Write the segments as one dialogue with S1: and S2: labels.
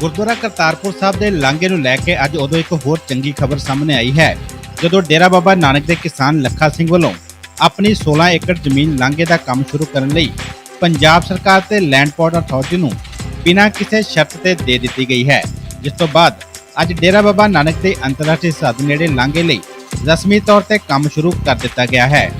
S1: ਗੁਰਦੁਆਰਾ ਕਰਤਾਰਪੁਰ ਸਾਹਿਬ ਦੇ ਲਾਂਘੇ ਨੂੰ ਲੈ ਕੇ ਅੱਜ ਉਦੋਂ ਇੱਕ ਹੋਰ ਚੰਗੀ ਖਬਰ ਸਾਹਮਣੇ ਆਈ ਹੈ, ਜਦੋਂ ਡੇਰਾ ਬਾਬਾ ਨਾਨਕ ਦੇ ਕਿਸਾਨ ਲੱਖਾ ਸਿੰਘ ਵੱਲੋਂ ਆਪਣੀ 16 ਏਕੜ ਜ਼ਮੀਨ ਲਾਂਘੇ ਦਾ ਕੰਮ ਸ਼ੁਰੂ ਕਰਨ ਲਈ ਪੰਜਾਬ ਸਰਕਾਰ ਤੇ ਲੈਂਡ ਪੋਰਟ ਅਥਾਰਟੀ ਨੂੰ ਬਿਨਾਂ ਕਿਸੇ ਸ਼ਰਤ ਤੇ ਦੇ ਦਿੱਤੀ ਗਈ ਹੈ। ਜਿਸ ਤੋਂ ਬਾਅਦ ਅੱਜ ਡੇਰਾ ਬਾਬਾ ਨਾਨਕ ਦੇ ਅੰਤਰਰਾਸ਼ਟਰੀ ਸਰਹੱਦ ਨੇੜੇ ਲਾਂਘੇ ਲਈ ਰਸਮੀ ਤੌਰ ਤੇ ਕੰਮ ਸ਼ੁਰੂ ਕਰ ਦਿੱਤਾ ਗਿਆ ਹੈ।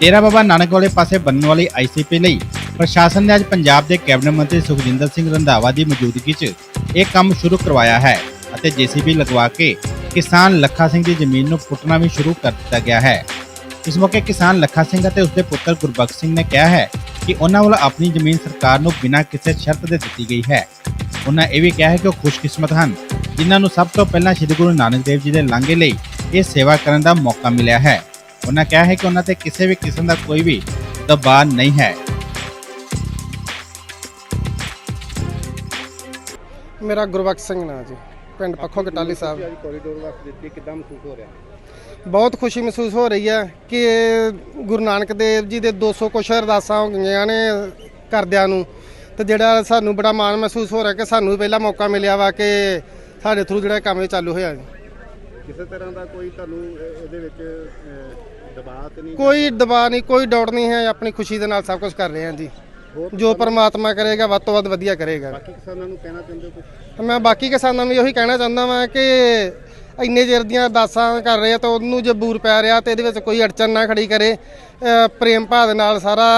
S1: ਡੇਰਾ ਬਾਬਾ ਨਾਨਕ ਵਾਲੇ ਪਾਸੇ ਬਣਨ ਵਾਲੀ ਆਈਸੀਪੀ ਲਈ ਪ੍ਰਸ਼ਾਸਨ ਨੇ ਅੱਜ ਪੰਜਾਬ ਦੇ ਕੈਬਨਿਟ ਮੰਤਰੀ ਸੁਖਜਿੰਦਰ ਸਿੰਘ ਰੰਧਾਵਾ ਦੀ ਮੌਜੂਦਗੀ 'ਚ ਇਹ ਕੰਮ ਸ਼ੁਰੂ ਕਰਵਾਇਆ ਹੈ ਅਤੇ ਜੀਸੀਬੀ ਲਗਵਾ ਕੇ ਕਿਸਾਨ ਲੱਖਾ ਸਿੰਘ ਦੀ ਜ਼ਮੀਨ ਨੂੰ ਪੁੱਟਣਾ ਵੀ ਸ਼ੁਰੂ ਕਰ ਦਿੱਤਾ ਗਿਆ ਹੈ। ਇਸ ਮੌਕੇ ਕਿਸਾਨ ਲੱਖਾ ਸਿੰਘ ਅਤੇ ਉਸਦੇ ਪੁੱਤਰ ਗੁਰਬਖਸ਼ ਸਿੰਘ ਨੇ ਕਿਹਾ ਹੈ ਕਿ ਉਹਨਾਂ ਵੱਲੋਂ ਆਪਣੀ ਜ਼ਮੀਨ ਸਰਕਾਰ ਨੂੰ ਬਿਨਾਂ ਕਿਸੇ ਸ਼ਰਤ ਦੇ ਦਿੱਤੀ ਗਈ ਹੈ। ਉਹਨਾਂ ਇਹ ਵੀ ਕਿਹਾ ਹੈ ਕਿ ਉਹ ਖੁਸ਼ਕਿਸਮਤ ਹਨ, ਜਿਨ੍ਹਾਂ ਨੂੰ ਸਭ ਤੋਂ ਪਹਿਲਾਂ ਸ੍ਰੀ ਗੁਰੂ ਨਾਨਕ ਦੇਵ ਜੀ ਦੇ ਲਾਂਘੇ ਲਈ ਇਹ ਸੇਵਾ ਕਰਨ ਦਾ ਮੌਕਾ ਮਿਲਿਆ ਹੈ। ਉਹਨਾਂ ਕਿਹਾ ਹੈ ਕਿ ਉਹਨਾਂ ਤੇ ਕਿਸੇ ਵੀ ਕਿਸਮ ਦਾ ਕੋਈ ਵੀ ਦਬਾਅ ਨਹੀਂ ਹੈ।
S2: ਮੇਰਾ ਗੁਰਬਖਸ਼ ਸਿੰਘ ਨਾਂ ਜੀ ਪਿੰਡ ਪੱਖੋ ਕਟਾਲੀ ਸਾਹਿਬ।
S3: ਅੱਜ ਕੋਰੀਡੋਰ ਵਾਸਤੇ ਦਿੱਤੀ ਕਿਦਾਂ ਮਹਿਸੂਸ ਹੋ ਰਿਹਾ?
S2: ਬਹੁਤ ਖੁਸ਼ੀ ਮਹਿਸੂਸ ਹੋ ਰਹੀ ਹੈ ਕਿ ਗੁਰੂ ਨਾਨਕ ਦੇਵ ਜੀ ਦੇ 200 ਕੁਛ ਅਰਦਾਸਾਂ ਹੋ ਗਈਆਂ ਨੇ ਕਰਦਿਆਂ ਨੂੰ। ਤੇ ਜਿਹੜਾ ਸਾਨੂੰ ਬੜਾ ਮਾਣ ਮਹਿਸੂਸ ਹੋ ਰਿਹਾ ਕਿ ਸਾਨੂੰ ਵੀ ਪਹਿਲਾ ਮੌਕਾ ਮਿਲਿਆ ਵਾ ਕਿ ਸਾਡੇ ਥਰੂ ਜਿਹੜਾ ਕੰਮ ਇਹ ਚਾਲੂ ਹੋਇਆ ਜੀ।
S3: ਕਿਸੇ ਤਰ੍ਹਾਂ ਦਾ ਕੋਈ ਤੁਹਾਨੂੰ ਇਹ- ਇਹਦੇ ਵਿੱਚ ਦਬਾਅ ਤੇ ਨਹੀਂ?
S2: ਕੋਈ ਦਬਾਅ ਨਹੀਂ ਕੋਈ ਡਾਊਟ ਨਹੀਂ ਹੈ ਆਪਣੀ ਖੁਸ਼ੀ ਦੇ ਨਾਲ ਸਭ ਕੁਝ ਕਰ ਰਹੇ ਹਾਂ ਜੀ। ਜੋ ਪਰਮਾਤਮਾ ਕਰੇਗਾ ਵੱਧ ਤੋਂ ਵੱਧ ਵਧੀਆ ਕਰੇਗਾ।
S3: ਬਾਕੀ ਕਿਸਾਨਾਂ ਨੂੰ ਕਹਿਣਾ ਚਾਹੁੰਦੇ ਹੋ ਕੁਝ
S2: ਮੈਂ ਬਾਕੀ ਕਿਸਾਨਾਂ ਨੂੰ ਵੀ ਉਹੀ ਕਹਿਣਾ ਚਾਹੁੰਦਾ ਵਾਂ ਕਿ ਇੰਨੇ ਚਿਰ ਦੀਆਂ ਅਰਦਾਸਾਂ ਕਰ ਰਹੇ ਆ ਤਾਂ ਉਹਨੂੰ ਜੇ ਬੂਰ ਪੈ ਰਿਹਾ ਤੇ ਇਹਦੇ ਵਿੱਚ ਕੋਈ ਅੜਚਨ ਨਾ ਖੜੀ ਕਰੇ। ਪ੍ਰੇਮ ਭਾਵ ਦੇ ਨਾਲ ਸਾਰਾ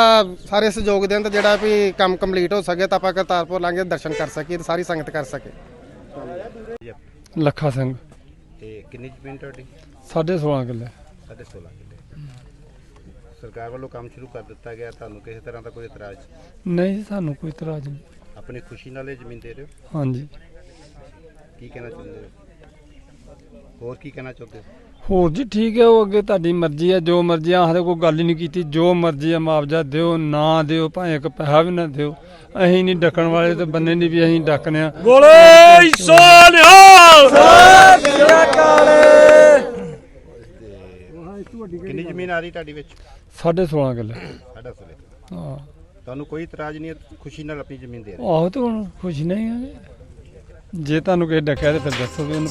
S2: ਸਾਰੇ ਸਹਿਯੋਗ ਦੇਣ ਤੇ ਜਿਹੜਾ ਵੀ ਕੰਮ ਕੰਪਲੀਟ ਹੋ ਸਕੇ ਤਾਂ ਆਪਾਂ ਕਰਤਾਰਪੁਰ ਲਾਂਘੇ ਦੇ ਦਰਸ਼ਨ ਕਰ ਸਕੀਏ ਤੇ ਸਾਰੀ ਸੰਗਤ ਕਰ ਸਕੇ।
S4: ਲੱਖਾ ਸਿੰਘ।
S3: ਤੇ ਕਿੰਨੀ ਜ਼ਮੀਨ ਤੁਹਾਡੀ?
S4: 16.5 ਕਿੱਲੇ।
S3: 16.5 ਕਿੱਲੇ। ਸਰਕਾਰ ਵੱਲੋਂ ਕੰਮ ਸ਼ੁਰੂ ਕਰ ਦਿੱਤਾ ਗਿਆ ਤੁਹਾਨੂੰ ਕਿਸੇ ਤਰ੍ਹਾਂ ਦਾ ਕੋਈ ਇਤਰਾਜ਼?
S4: ਨਹੀਂ ਜੀ, ਸਾਨੂੰ ਕੋਈ ਇਤਰਾਜ਼ ਨਹੀਂ।
S3: ਆਪਣੀ ਖੁਸ਼ੀ ਨਾਲ ਇਹ ਜ਼ਮੀਨ ਦੇ ਰਹੇ ਹੋ?
S4: ਹਾਂਜੀ।
S3: ਕੀ ਕਹਿਣਾ ਚਾਹੁੰਦੇ ਹੋ? ਹੋਰ ਕੀ ਕਹਿਣਾ ਚਾਹੁੰਦੇ ਹੋ?
S4: ਹੋਰ ਜੀ ਠੀਕ ਹੈ ਉਹ ਅੱਗੇ ਤੁਹਾਡੀ ਮਰਜ਼ੀ ਹੈ ਜੋ ਮਰਜ਼ੀ ਆ ਹਲੇ ਕੋਈ ਗੱਲ ਹੀ ਨਹੀਂ ਕੀਤੀ। ਜੋ ਮਰਜ਼ੀ ਹੈ ਮੁਆਵਜ਼ਾ ਦਿਓ ਨਾ ਦਿਓ ਭਾਵੇਂ ਇੱਕ ਪੈਸਾ ਵੀ ਨਾ ਦਿਓ। ਅਸੀਂ ਨਹੀਂ ਡੱਕਣ ਵਾਲੇ ਤੇ ਬੰਨੇ ਨਹੀਂ ਵੀ ਅਸੀਂ ਡੱਕਨੇ ਆ। ਬੋਲੇ
S3: ਕਿੰਨੀ ਜ਼ਮੀਨ ਆ ਰਹੀ ਤੁਹਾਡੀ ਵਿੱਚ?
S4: 16.5 ਕਿੱਲੇ।
S3: ਸਾਡਾ ਸਲੇ
S4: ਹਾਂ।
S3: ਤੁਹਾਨੂੰ ਕੋਈ ਇਤਰਾਜ਼ ਨਹੀਂ ਹੈ? ਖੁਸ਼ੀ ਨਾਲ ਆਪਣੀ ਜ਼ਮੀਨ ਦੇ ਰਹੇ
S4: ਆਹੋ ਤੇ ਹੁਣ ਖੁਸ਼ ਨਹੀਂ ਆ ਜੇ ਤੁਹਾਨੂੰ ਕਿਸੇ ਡੱਕਿਆ ਤੇ ਫਿਰ ਦੱਸੋ ਵੀ ਉਹਨੂੰ।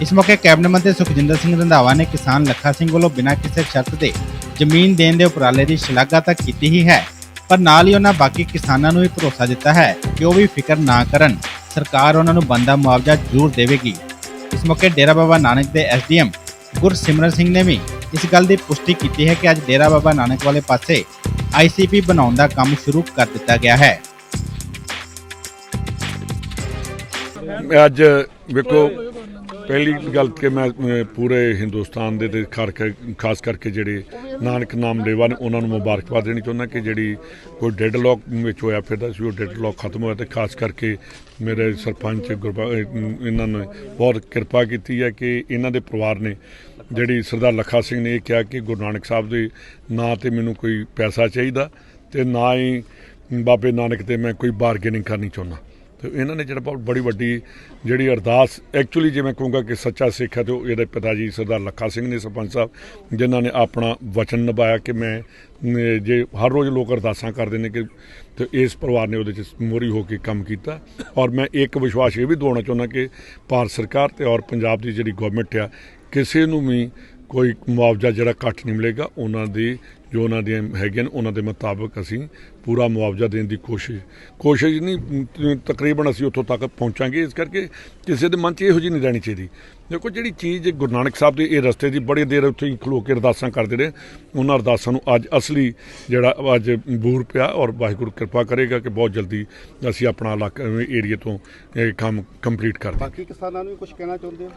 S1: ਇਸ ਮੌਕੇ ਕੈਬਨਿਟ ਮੰਤਰੀ ਸੁਖਜਿੰਦਰ ਸਿੰਘ ਰੰਧਾਵਾ ਨੇ ਕਿਸਾਨ ਲੱਖਾ ਸਿੰਘ ਵੱਲੋਂ ਬਿਨਾਂ ਕਿਸੇ ਸ਼ਰਤ ਦੇ ਜ਼ਮੀਨ ਦੇਣ ਦੇ ਉਪਰਾਲੇ ਦੀ ਸ਼ਲਾਘਾ ਤਾਂ ਕੀਤੀ ਹੀ ਹੈ ਪਰ ਨਾਲ ਹੀ ਉਹਨਾਂ ਬਾਕੀ ਕਿਸਾਨਾਂ ਨੂੰ ਵੀ ਭਰੋਸਾ ਦਿੱਤਾ ਹੈ ਕਿ ਉਹ ਵੀ ਫਿਕਰ ਨਾ ਕਰਨ। ਸਰਕਾਰ ਉਹਨਾਂ ਨੂੰ ਬੰਦਾ ਮੁਆਵਜ਼ਾ ਜ਼ਰੂਰ ਦੇਵੇਗੀ। ਇਸ ਮੌਕੇ ਡੇਰਾ ਬਾਬਾ ਨਾਨਕ ਦੇ ਐਸਡੀਐਮ ਗੁਰਸਿਮਰਨ ਸਿੰਘ ਨੇ ਵੀ ਇਸ ਗੱਲ ਦੀ ਪੁਸ਼ਟੀ ਕੀਤੀ ਹੈ ਕਿ ਅੱਜ ਡੇਰਾ ਬਾਬਾ ਨਾਨਕ ਵਾਲੇ ਪਾਸੇ ਆਈਸੀਪੀ ਬਣਾਉਣ ਦਾ ਕੰਮ ਸ਼ੁਰੂ ਕਰ ਦਿੱਤਾ ਗਿਆ ਹੈ।
S5: ਅੱਜ ਵੇਖੋ, ਪਹਿਲੀ ਗੱਲ ਕਿ ਮੈਂ ਪੂਰੇ ਹਿੰਦੁਸਤਾਨ ਦੇ ਤੇ ਖਾਸ ਕਰਕੇ ਜਿਹੜੇ ਨਾਨਕ ਨਾਮ ਲੇਵਾ ਨੇ, ਉਹਨਾਂ ਨੂੰ ਮੁਬਾਰਕਬਾਦ ਦੇਣੀ ਚਾਹੁੰਦਾ ਕਿ ਜਿਹੜੀ ਕੋਈ ਡੈਡ ਲੋਕ ਵਿੱਚ ਹੋਇਆ ਫਿਰਦਾ ਸੀ ਉਹ ਡੈਡ ਲੋਕ ਖਤਮ ਹੋਇਆ ਤੇ ਖਾਸ ਕਰਕੇ ਮੇਰੇ ਸਰਪੰਚ ਗੁਰਬਾ ਇਹਨਾਂ ਨੇ ਬਹੁਤ ਕਿਰਪਾ ਕੀਤੀ ਹੈ ਕਿ ਇਹਨਾਂ ਦੇ ਪਰਿਵਾਰ ਨੇ ਜਿਹੜੀ ਸਰਦਾਰ ਲੱਖਾ ਸਿੰਘ ਨੇ ਇਹ ਕਿਹਾ ਕਿ ਗੁਰੂ ਨਾਨਕ ਸਾਹਿਬ ਦੇ ਨਾਂ ਤੇ ਮੈਨੂੰ ਕੋਈ ਪੈਸਾ ਚਾਹੀਦਾ ਤੇ ਨਾ ਹੀ ਬਾਬੇ ਨਾਨਕ ਤੇ ਮੈਂ ਕੋਈ ਬਾਰਗੇਨਿੰਗ ਕਰਨੀ ਚਾਹੁੰਦਾ। ਤੇ ਇਹਨਾਂ ਨੇ ਜਿਹੜਾ ਬਹੁਤ ਬੜੀ ਵੱਡੀ ਜਿਹੜੀ ਅਰਦਾਸ ਐਕਚੁਅਲੀ ਜੇ ਮੈਂ ਕਹੂੰਗਾ ਕਿ ਸੱਚਾ ਸਿੱਖ ਹੈ ਤੇ ਉਹ ਇਹਦੇ ਪਿਤਾ ਜੀ ਸਰਦਾਰ ਲੱਖਾ ਸਿੰਘ ਨੇ ਸਰਪੰਚ ਸਾਹਿਬ, ਜਿਨ੍ਹਾਂ ਨੇ ਆਪਣਾ ਵਚਨ ਨਿਭਾਇਆ ਕਿ ਮੈਂ ਜੇ ਹਰ ਰੋਜ਼ ਲੋਕ ਅਰਦਾਸਾਂ ਕਰਦੇ ਨੇ ਕਿ ਤੇ ਇਸ ਪਰਿਵਾਰ ਨੇ ਉਹਦੇ ਚ ਮੋਰੀ ਹੋ ਕੇ ਕੰਮ ਕੀਤਾ। ਔਰ ਮੈਂ ਇੱਕ ਵਿਸ਼ਵਾਸ ਇਹ ਵੀ ਦਵਾਉਣਾ ਚਾਹੁੰਦਾ ਕਿ ਭਾਰਤ ਸਰਕਾਰ ਤੇ ਔਰ ਪੰਜਾਬ ਦੀ ਜਿਹੜੀ ਗਵਰਨਮੈਂਟ ਆ ਕਿਸੇ ਨੂੰ ਵੀ ਕੋਈ ਮੁਆਵਜ਼ਾ ਜਿਹੜਾ ਘੱਟ ਨਹੀਂ ਮਿਲੇਗਾ, ਉਹਨਾਂ ਦੀ, ਜੋ ਉਹਨਾਂ ਦੀਆਂ ਹੈਗੀਆਂ ਨੇ, ਉਹਨਾਂ ਦੇ ਮੁਤਾਬਕ ਅਸੀਂ ਪੂਰਾ ਮੁਆਵਜ਼ਾ ਦੇਣ ਦੀ ਕੋਸ਼ਿਸ਼ ਕੋਸ਼ਿਸ਼ ਨਹੀਂ ਤਕਰੀਬਨ ਅਸੀਂ ਉੱਥੋਂ ਤੱਕ ਪਹੁੰਚਾਂਗੇ ਇਸ ਕਰਕੇ ਕਿਸੇ ਦੇ ਮਨ 'ਚ ਇਹੋ ਜਿਹੀ ਨਹੀਂ ਰਹਿਣੀ ਚਾਹੀਦੀ। ਦੇਖੋ ਜਿਹੜੀ ਚੀਜ਼ ਗੁਰੂ ਨਾਨਕ ਸਾਹਿਬ ਦੇ ਇਹ ਰਸਤੇ ਦੀ ਬੜੀ ਦੇਰ ਉੱਥੇ ਹੀ ਖਲੋ ਕੇ ਅਰਦਾਸਾਂ ਕਰਦੇ ਰਹੇ ਉਹਨਾਂ ਅਰਦਾਸਾਂ ਨੂੰ ਅੱਜ ਅਸਲੀ ਜਿਹੜਾ ਅੱਜ ਬੂਰ ਪਿਆ ਔਰ ਵਾਹਿਗੁਰੂ ਕਿਰਪਾ ਕਰੇਗਾ ਕਿ ਬਹੁਤ ਜਲਦੀ ਅਸੀਂ ਆਪਣਾ ਇਲਾਕਾ ਏਰੀਆ ਤੋਂ ਇਹ ਕੰਮ ਕੰਪਲੀਟ ਕਰ
S3: ਬਾਕੀ ਕਿਸਾਨਾਂ ਨੂੰ ਕੁਝ ਕਹਿਣਾ ਚਾਹੁੰਦੇ ਹੋ?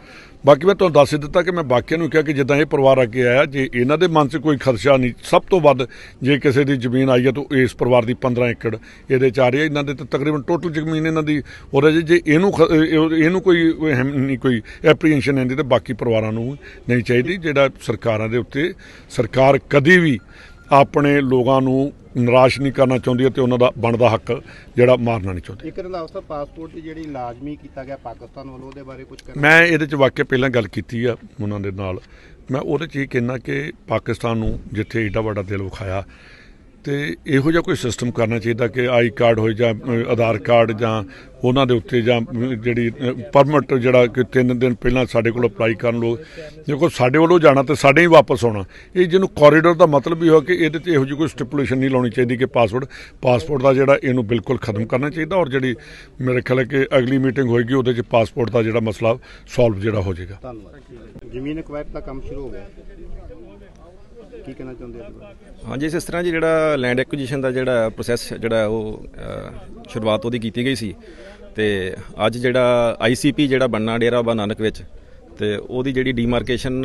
S5: ਬਾਕੀ ਮੈਂ ਤੁਹਾਨੂੰ ਦੱਸ ਦਿੱਤਾ ਕਿ ਮੈਂ ਬਾਕੀਆਂ ਨੂੰ ਕਿਹਾ ਕਿ ਜਿੱਦਾਂ ਇਹ ਪਰਿਵਾਰ ਅੱਗੇ ਆਇਆ ਜੇ ਇਹਨਾਂ ਦੇ ਮਨ 'ਚ ਕੋਈ ਖਦਸ਼ਾ ਨਹੀਂ ਸਭ ਤੋਂ ਵੱਧ ਜੇ ਕਿਸੇ ਦੀ ਜ਼ਮੀਨ ਆਈ ਹੈ ਤਾਂ ਇਸ ਪਰਿਵਾਰ ਦੀ 15 ਏਕੜ ਇਹਦੇ ਚ ਆ ਰਹੀ ਹੈ। ਇਹਨਾਂ ਦੇ ਤਾਂ ਤਕਰੀਬਨ ਟੋਟਲ ਜ਼ਮੀਨ ਇਹਨਾਂ ਦੀ ਹੋ ਰਹੀ ਜੇ ਇਹਨੂੰ ਇਹਨੂੰ ਕੋਈ ਨਹੀਂ ਕੋਈ ਐਪਰੀਹੈਂਸ਼ਨ ਹੁੰਦੀ ਤਾਂ ਬਾਕੀ ਪਰਿਵਾਰਾਂ ਨੂੰ ਨਹੀਂ ਚਾਹੀਦੀ। ਜਿਹੜਾ ਸਰਕਾਰਾਂ ਦੇ ਉੱਤੇ ਸਰਕਾਰ ਕਦੀ ਵੀ ਆਪਣੇ ਲੋਕਾਂ ਨੂੰ ਨਿਰਾਸ਼ ਨਹੀਂ ਕਰਨਾ ਚਾਹੁੰਦੀ ਤੇ ਉਹਨਾਂ ਦਾ ਬਣਦਾ ਹੱਕ ਜਿਹੜਾ ਮਾਰਨਾ ਨਹੀਂ ਚਾਹੁੰਦੀ।
S3: ਇੱਕ ਰੰਧਾਵਾ ਸਾਹਿਬ ਪਾਸਪੋਰਟ ਦੀ ਜਿਹੜੀ ਲਾਜ਼ਮੀ ਕੀਤਾ ਗਿਆ ਪਾਕਿਸਤਾਨ ਵੱਲੋਂ ਉਹਦੇ ਬਾਰੇ ਕੁਝ ਕਹਿਣਾ?
S5: ਮੈਂ ਇਹਦੇ ਚ ਵਾਕਿਆ ਪਹਿਲਾਂ ਗੱਲ ਕੀਤੀ ਆ ਉਹਨਾਂ ਦੇ ਨਾਲ। ਮੈਂ ਉਹਦੇ ਚ ਇਹ ਕਹਿਣਾ ਕਿ ਪਾਕਿਸਤਾਨ ਨੂੰ ਜਿੱਥੇ ਏਡਾ ਵੱਡਾ ਦਿਲ ਵਿਖਾਇਆ ਤੇ ਇਹੋ ਜਿਹਾ ਕੋਈ ਸਿਸਟਮ ਕਰਨਾ ਚਾਹੀਦਾ ਕਿ ਆਈ ਕਾਰਡ ਹੋਏ ਜਾਂ ਆਧਾਰ ਕਾਰਡ ਜਾਂ ਉਹਨਾਂ ਦੇ ਉੱਤੇ ਜਾਂ ਜਿਹੜੀ ਪਰਮਿਟ ਜਿਹੜਾ ਕਿ ਤਿੰਨ ਦਿਨ ਪਹਿਲਾਂ ਸਾਡੇ ਕੋਲ ਅਪਲਾਈ ਕਰਨ ਲੋਕ ਦੇਖੋ ਸਾਡੇ ਵੱਲੋਂ ਜਾਣਾ ਤੇ ਸਾਡੇ ਹੀ ਵਾਪਸ ਆਉਣਾ। ਇਹ ਜਿਹਨੂੰ ਕੋਰੀਡੋਰ ਦਾ ਮਤਲਬ ਹੀ ਹੋਇਆ ਕਿ ਇਹਦੇ ਤੇ ਇਹੋ ਜਿਹੀ ਕੋਈ ਸਟਿਪੂਲੇਸ਼ਨ ਨਹੀਂ ਲਾਉਣੀ ਚਾਹੀਦੀ ਕਿ ਪਾਸਪੋਰਟ ਪਾਸਪੋਰਟ ਦਾ ਜਿਹੜਾ ਇਹਨੂੰ ਬਿਲਕੁਲ ਖਤਮ ਕਰਨਾ ਚਾਹੀਦਾ ਔਰ ਜਿਹੜੀ ਮੇਰੇ ਖਿਆਲ ਹੈ ਕਿ ਅਗਲੀ ਮੀਟਿੰਗ ਹੋਏਗੀ ਉਹਦੇ 'ਚ ਪਾਸਪੋਰਟ ਦਾ ਜਿਹੜਾ ਮਸਲਾ ਸੋਲਵ ਜਿਹੜਾ ਹੋ ਜਾਏਗਾ।
S3: ਧੰਨਵਾਦ। ਜ਼ਮੀਨ ਐਕਵਾਇਰ ਦਾ ਕੰਮ ਸ਼ੁਰੂ ਹੋ ਗਿਆ। ਕੀ ਕਹਿਣਾ ਚਾਹੁੰਦੇ ਹੋ
S6: ਹਾਂਜੀ, ਇਸ ਤਰ੍ਹਾਂ ਜੀ ਜਿਹੜਾ ਲੈਂਡ ਐਕੁਜੀਸ਼ਨ ਦਾ ਜਿਹੜਾ ਪ੍ਰੋਸੈਸ ਜਿਹੜਾ ਉਹ ਸ਼ੁਰੂਆਤ ਉਹਦੀ ਕੀਤੀ ਗਈ ਸੀ ਤੇ ਅੱਜ ਜਿਹੜਾ ਆਈਸੀਪੀ ਜਿਹੜਾ ਬਣਨਾ ਡੇਰਾ ਬਾਬਾ ਨਾਨਕ ਵਿੱਚ ਤੇ ਉਹਦੀ ਜਿਹੜੀ ਡੀਮਾਰਕੇਸ਼ਨ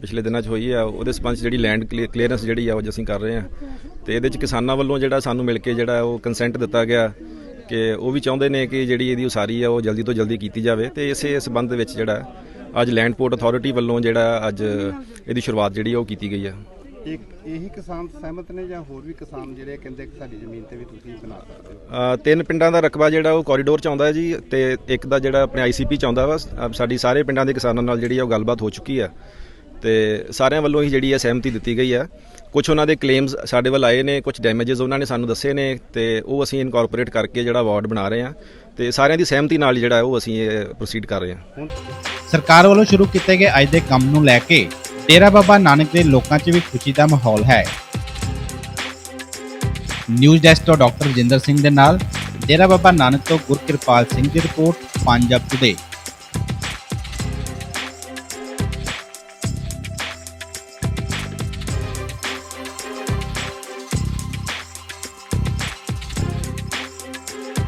S6: ਪਿਛਲੇ ਦਿਨਾਂ 'ਚ ਹੋਈ ਆ, ਉਹਦੇ ਸਬੰਧ ਜਿਹੜੀ ਲੈਂਡ ਕਲੀਅਰੈਂਸ ਜਿਹੜੀ ਆ, ਉਹ ਅੱਜ ਅਸੀਂ ਕਰ ਰਹੇ ਆ ਤੇ ਇਹਦੇ 'ਚ ਕਿਸਾਨਾਂ ਵੱਲੋਂ ਜਿਹੜਾ ਸਾਨੂੰ ਮਿਲ ਕੇ ਜਿਹੜਾ ਉਹ ਕੰਸੈਂਟ ਦਿੱਤਾ ਗਿਆ ਕਿ ਉਹ ਵੀ ਚਾਹੁੰਦੇ ਨੇ ਕਿ ਜਿਹੜੀ ਇਹਦੀ ਉਸਾਰੀ ਆ, ਉਹ ਜਲਦੀ ਤੋਂ ਜਲਦੀ ਕੀਤੀ ਜਾਵੇ ਤੇ ਇਸੇ ਸਬੰਧ ਵਿੱਚ ਜਿਹੜਾ ਅੱਜ ਲੈਂਡ ਪੋਰਟ ਅਥਾਰਟੀ ਵੱਲੋਂ ਜਿਹੜਾ ਅੱਜ ਇਹਦੀ ਸ਼ੁਰੂਆਤ ਜਿਹੜੀ ਆ ਉਹ ਕੀਤੀ ਗਈ ਆ।
S3: ਇੱਕ ਇਹੀ ਕਿਸਾਨ ਸਹਿਮਤ ਨੇ ਜਾਂ ਹੋਰ ਵੀ ਕਿਸਾਨ ਜਿਹੜੇ ਕਹਿੰਦੇ ਕਿ ਸਾਡੀ ਜ਼ਮੀਨ ਤੇ ਵੀ ਤੁਸੀਂ ਬਣਾ ਸਕਦੇ ਹੋ?
S6: ਤਿੰਨ ਪਿੰਡਾਂ ਦਾ ਰਕਬਾ ਜਿਹੜਾ ਉਹ ਕੋਰੀਡੋਰ ਚ ਆਉਂਦਾ ਹੈ ਜੀ ਤੇ ਇੱਕ ਦਾ ਜਿਹੜਾ ਆਪਣੇ ਆਈਸੀਪੀ ਚ ਆਉਂਦਾ ਵਾ। ਸਾਡੀ ਸਾਰੇ ਪਿੰਡਾਂ ਦੇ ਕਿਸਾਨਾਂ ਨਾਲ ਜਿਹੜੀ ਆ ਉਹ ਗੱਲਬਾਤ ਹੋ ਚੁੱਕੀ ਆ। ਤੇ ਸਾਰਿਆਂ ਵੱਲੋਂ ਹੀ ਜਿਹੜੀ ਹੈ ਸਹਿਮਤੀ ਦਿੱਤੀ ਗਈ ਹੈ ਕੁਝ ਉਹਨਾਂ ਦੇ ਕਲੇਮਸ ਸਾਡੇ ਵੱਲ ਆਏ ਨੇ ਕੁਝ ਡੈਮੇजेस ਉਹਨਾਂ ਨੇ ਸਾਨੂੰ ਦੱਸੇ ਨੇ ਤੇ ਉਹ ਅਸੀਂ ਇਨਕੋਰਪੋਰੇਟ ਕਰਕੇ ਜਿਹੜਾ ਅਵਾਰਡ ਬਣਾ ਰਹੇ ਹਾਂ ਤੇ ਸਾਰਿਆਂ ਦੀ ਸਹਿਮਤੀ ਨਾਲ ਜਿਹੜਾ ਉਹ ਅਸੀਂ ਇਹ ਪ੍ਰੋਸੀਡ ਕਰ ਰਹੇ ਹਾਂ
S1: ਸਰਕਾਰ ਵੱਲੋਂ ਸ਼ੁਰੂ ਕੀਤੇ ਗਏ ਅੱਜ ਦੇ ਕੰਮ ਨੂੰ ਲੈ ਕੇ ਡੇਰਾ ਬਾਬਾ ਨਾਨਕ ਦੇ ਲੋਕਾਂ 'ਚ ਵੀ ਖੁਸ਼ੀ ਦਾ ਮਾਹੌਲ ਹੈ। ਨਿਊਜ਼ ਡੈਸਕ ਤੋਂ ਡਾਕਟਰ ਰਜਿੰਦਰ ਸਿੰਘ ਦੇ ਨਾਲ ਡੇਰਾ ਬਾਬਾ ਨਾਨਕ ਤੋਂ ਗੁਰਕਿਰਪਾਲ ਸਿੰਘ ਦੀ ਰਿਪੋਰਟ, ਪੰਜਾਬ ਟੁਡੇ